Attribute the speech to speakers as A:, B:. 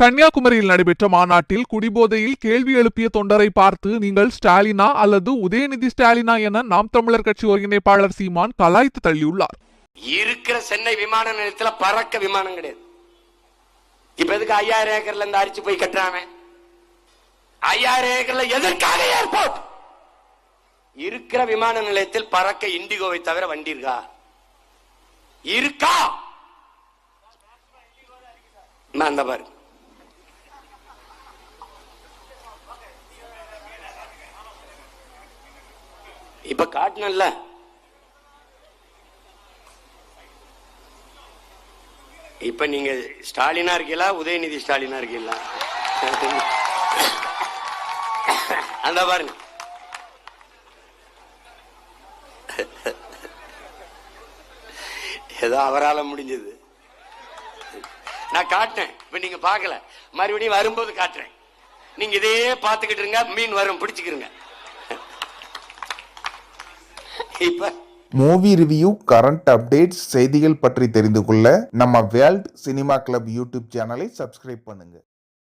A: கன்னியாகுமரியில் நடைபெற்ற மாநாட்டில் குடிபோதையில் கேள்வி எழுப்பிய தொண்டரை பார்த்து நீங்கள் ஸ்டாலினா அல்லது உதயநிதி ஸ்டாலினா என நாம் தமிழர் கட்சி ஒருங்கிணைப்பாளர் சீமான் கலாய்த்து தள்ளியுள்ளார்.
B: இருக்கிற சென்னை விமான நிலையத்தில் பறக்க விமானம் கிடையாது. இப்ப எதுக்கு ஐயாயிரம் ஏக்கர்ல இருந்து அரிச்சு போய் கட்டுறாங்க ஐயாயிரம் ஏக்கர்ல எதற்காக ஏர்போர்ட்? இருக்கிற விமான நிலையத்தில் பறக்க இண்டிகோவை தவிர வண்டி இருக்கா? இருக்கா! நான் அந்த பாருங்க. இப்ப காட்டணும்ல. இப்ப நீங்க ஸ்டாலினா இருக்கீங்களா உதயநிதி ஸ்டாலினா இருக்கீங்களா? அந்த பாருங்க. ஏதோ அவரால முடிஞ்சது. நான் காட்டேன் இப்ப நீங்க பார்க்கல. மறுபடியும் வரும்போது காட்டுறேன். நீங்க இதையே பாத்துக்கிட்டு இருங்க மீன் வரும் பிடிச்சுக்கிறீங்க
C: மூவி ரிவ்யூ கரண்ட் அப்டேட்ஸ் செய்திகள் பற்றி தெரிந்து கொள்ள நம்ம வேர்ல்ட் சினிமா கிளப் யூடியூப் சேனலை சப்ஸ்கிரைப் பண்ணுங்க.